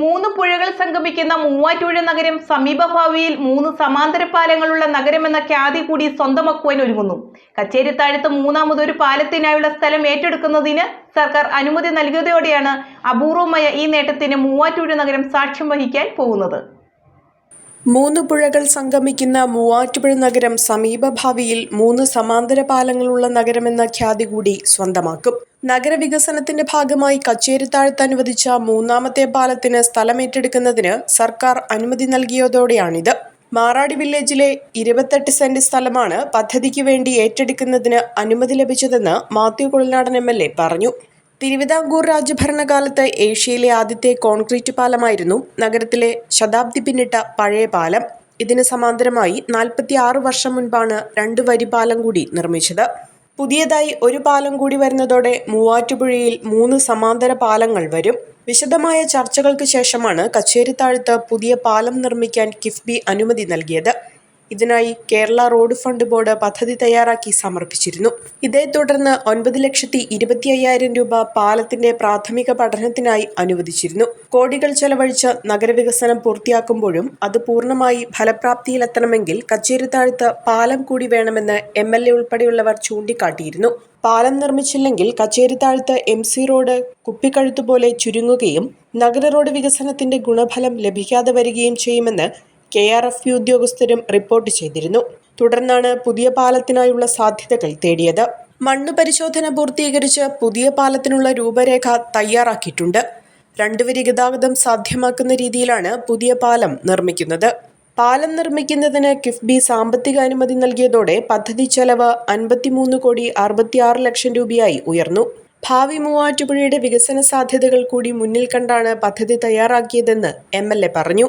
മൂന്ന് പുഴകൾ സംഗമിക്കുന്ന മൂവാറ്റുപുഴ നഗരം സമീപഭാവിയിൽ മൂന്ന് സമാന്തര പാലങ്ങളുള്ള നഗരം എന്ന ഖ്യാതി കൂടി സ്വന്തമാക്കുവാൻ ഒരുങ്ങുന്നു. കച്ചേരിത്താഴത്ത് മൂന്നാമതൊരു പാലത്തിനായുള്ള സ്ഥലം ഏറ്റെടുക്കുന്നതിന് സർക്കാർ അനുമതി നൽകിയതോടെയാണ് അപൂർവമായ ഈ നേട്ടത്തിന് മൂവാറ്റുപുഴ നഗരം സാക്ഷ്യം വഹിക്കാൻ പോകുന്നത്. മൂന്ന് പുഴകൾ സംഗമിക്കുന്ന മൂവാറ്റുപുഴ നഗരം സമീപഭാവിയിൽ മൂന്ന് സമാന്തര പാലങ്ങളുള്ള നഗരമെന്ന ഖ്യാതി കൂടി സ്വന്തമാക്കും. നഗരവികസനത്തിന്റെ ഭാഗമായി കച്ചേരിത്താഴത്ത് അനുവദിച്ച മൂന്നാമത്തെ പാലത്തിന് സ്ഥലമേറ്റെടുക്കുന്നതിന് സർക്കാർ അനുമതി നൽകിയതോടെയാണിത്. മാറാടി വില്ലേജിലെ ഇരുപത്തെട്ട് സെന്റ് സ്ഥലമാണ് പദ്ധതിക്ക് വേണ്ടി ഏറ്റെടുക്കുന്നതിന് അനുമതി ലഭിച്ചതെന്ന് മാത്യു കുളനാടൻ എം പറഞ്ഞു. തിരുവിതാംകൂർ രാജഭരണകാലത്ത് ഏഷ്യയിലെ ആദ്യത്തെ കോൺക്രീറ്റ് പാലമായിരുന്നു. നഗരത്തിലെ ശതാബ്ദി പിന്നിട്ട പഴയ പാലം. ഇതിന് സമാന്തരമായി നാൽപ്പത്തി ആറ് വർഷം മുൻപാണ് രണ്ട് വരി പാലം കൂടി നിർമ്മിച്ചത്. പുതിയതായി ഒരു പാലം കൂടി വരുന്നതോടെ മൂവാറ്റുപുഴയിൽ മൂന്ന് സമാന്തര പാലങ്ങൾ വരും. വിശദമായ ചർച്ചകൾക്ക് ശേഷമാണ് കച്ചേരിത്താഴത്ത് പുതിയ പാലം നിർമ്മിക്കാൻ കിഫ്ബി അനുമതി നൽകിയത്. ഇതിനായി കേരള റോഡ് ഫണ്ട് ബോർഡ് പദ്ധതി തയ്യാറാക്കി സമർപ്പിച്ചിരുന്നു. ഇതേ തുടർന്ന് ഒൻപത് ലക്ഷത്തി ഇരുപത്തി അയ്യായിരം രൂപ പാലത്തിന്റെ പ്രാഥമിക പഠനത്തിനായി അനുവദിച്ചിരുന്നു. കോടികൾ ചെലവഴിച്ച് നഗരവികസനം പൂർത്തിയാക്കുമ്പോഴും അത് പൂർണമായി ഫലപ്രാപ്തിയിലെത്തണമെങ്കിൽ കച്ചേരിത്താഴത്ത് പാലം കൂടി വേണമെന്ന് എം എൽ എ ഉൾപ്പെടെയുള്ളവർ ചൂണ്ടിക്കാട്ടിയിരുന്നു. പാലം നിർമ്മിച്ചില്ലെങ്കിൽ കച്ചേരിത്താഴത്ത് എം സി റോഡ് കുപ്പിക്കഴുത്തുപോലെ ചുരുങ്ങുകയും നഗര റോഡ് വികസനത്തിന്റെ ഗുണഫലം ലഭിക്കാതെ വരികയും ചെയ്യുമെന്ന് കെ ആർ എഫ് ഉദ്യോഗസ്ഥരും റിപ്പോർട്ട് ചെയ്തിരുന്നു. തുടർന്നാണ് പുതിയ പാലത്തിനായുള്ള സാധ്യതകൾ തേടിയത് മണ്ണ് പരിശോധന പൂർത്തീകരിച്ച് പുതിയ പാലത്തിനുള്ള രൂപരേഖ തയ്യാറാക്കിയിട്ടുണ്ട്. രണ്ടുവരി ഗതാഗതം സാധ്യമാക്കുന്ന രീതിയിലാണ് പുതിയ പാലം നിർമ്മിക്കുന്നത്. പാലം നിർമ്മിക്കുന്നതിന് കിഫ്ബി സാമ്പത്തിക അനുമതി നൽകിയതോടെ പദ്ധതി ചെലവ് അൻപത്തിമൂന്ന് കോടി അറുപത്തിയാറ് ലക്ഷം രൂപയായി ഉയർന്നു. ഭാവി മൂവാറ്റുപുഴയുടെ വികസന സാധ്യതകൾ കൂടി മുന്നിൽ കണ്ടാണ് പദ്ധതി തയ്യാറാക്കിയതെന്ന് എ പറഞ്ഞു.